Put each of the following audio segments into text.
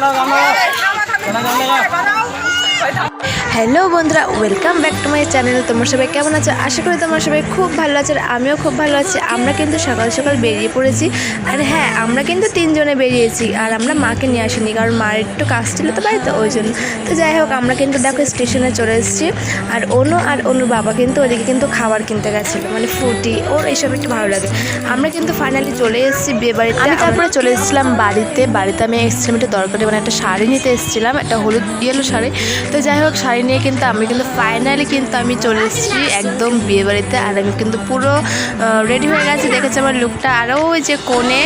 了，干了！干了，干了！快走！হ্যালো বন্ধুরা welcome back to my channel তোমরা সবাই কেমন আছো? আশা করি তোমরা সবাই খুব ভালো আছো আর আমিও খুব ভালো আছি। আমরা কিন্তু সকাল সকাল বেরিয়ে পড়েছি। আর হ্যাঁ আমরা কিন্তু তিনজনে বেরিয়েছি আর আমরা মাকে নিয়ে আসিনি কারণ মার একটু কাজ ছিল তো বাড়িতে ওই জন্য। তো যাই হোক আমরা কিন্তু দেখো স্টেশনে চলে এসেছি। আর অনু আর অনুর বাবা কিন্তু ওদিকে কিন্তু খাবার কিনতে গেছিল মানে ফুটি ওর এইসব একটু ভালো লাগে। আমরা কিন্তু ফাইনালি চলে এসেছি বিয়ে বাড়িতে। আমি তারপরে চলে এসেছিলাম বাড়িতে। বাড়িতে আমি এসেছিলাম একটা দরকারি মানে একটা শাড়ি নিতে এসেছিলাম একটা হলুদ ইয়েলো শাড়ি। তো যাই হোক শাড়ি নিয়ে কিন্তু আমি কিন্তু ফাইনালি কিন্তু আমি চলে এসেছি একদম বিয়ে বাড়িতে আর আমি কিন্তু পুরো রেডি হয়ে গেছি। দেখেছি আমার লুকটা আরও ওই যে কোণে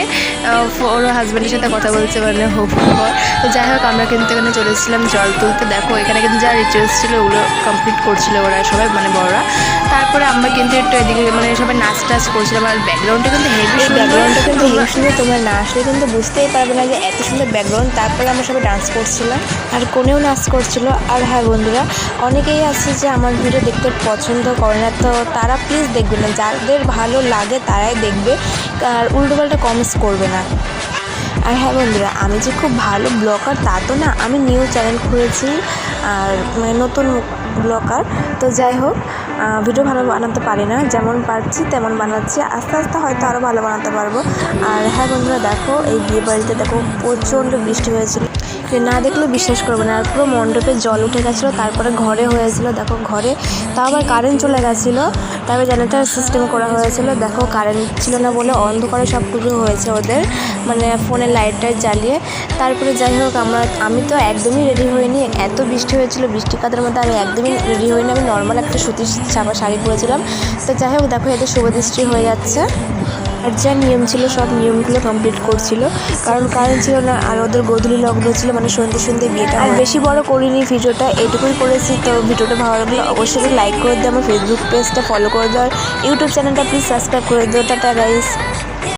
ওর হাজব্যান্ডের সাথে কথা বলছে মানে হোক তো যাই হোক, আমরা কিন্তু এখানে চলে এসেছিলাম জল তুলতে। দেখো, এখানে কিন্তু যা রিচুয়ালস ছিল, ওগুলো কমপ্লিট করছিল ওরা সবাই মানে বড়রা। তারপরে আমরা কিন্তু একটু এদিকে মানে সবাই নাচ টাচ করছিলাম আর ব্যাকগ্রাউন্ডটা কিন্তু হেভি ব্যাকগ্রাউন্ডটা কিন্তু হেভি সুন্দর তোমরা না আসলে কিন্তু বুঝতেই পারবে না যে এত সুন্দর ব্যাকগ্রাউন্ড তারপরে আমরা সবাই ডান্স করছিলাম। আর কোনেও নাচ করছিল। আর হ্যাঁ বন্ধুরা অনেকেই আছে যে আমার ভিডিও দেখতে পছন্দ করে না তো তারা প্লিজ দেখবে না। যাদের ভালো লাগে তারাই দেখবে। আর উল্টোপাল্টা কমেন্টস করবে না। আর হ্যাঁ বন্ধুরা আমি যে খুব ভালো ব্লগার তা তো না আমি নিউ চ্যানেল খুলেছি। আর মানে নতুন ব্লগার তো যাই হোক ভিডিও ভালো বানাতে পারি না। যেমন পারছি, তেমন বানাচ্ছি। আস্তে আস্তে হয়তো আরও ভালো বানাতে পারব। আর হ্যাঁ বন্ধুরা, দেখো, এই বিয়ে বাড়িতে দেখো, প্রচণ্ড বৃষ্টি হয়েছিল। না দেখলে বিশ্বাস করবে না। আর পুরো মণ্ডপে জল উঠে গেছিল, তারপরে ঘরে হয়েছিল, দেখো ঘরে। তাও আবার কারেন্ট চলে গেছিল। তারপরে জেনারেটার সিস্টেম করা হয়েছিল। দেখো কারেন্ট ছিল না বলে অন্ধকারে সবটুকু হয়েছে ওদের। মানে ফোনে লাইট টাইট জ্বালিয়ে। তারপরে যাই হোক, আমরা আমি তো একদমই রেডি হইনি। এত বৃষ্টি হয়েছিল বৃষ্টি কাদের মধ্যে আমি একদমই রেডি হইনি আমি নর্মাল একটা সুতির ছাপা শাড়ি পরেছিলাম। তো যাই হোক দেখো এতে শুভদৃষ্টি হয়ে যাচ্ছে। আর যা নিয়ম ছিল সব নিয়মগুলো কমপ্লিট করছিল। কারণ কারণ ছিল না আর ওদের গোধূলি লগ্ন ছিল মানে সন্ধ্যে সন্ধ্যে বিয়েটা আর বেশি বড় করিনি ভিডিওটা এটুকুই করেছি। তো ভিডিওটা ভালো লাগলে অবশ্যই লাইক করে দিও আমার ফেসবুক পেজটা ফলো করে দাও। ইউটিউব চ্যানেলটা প্লিজ সাবস্ক্রাইব করে দিও। Tata guys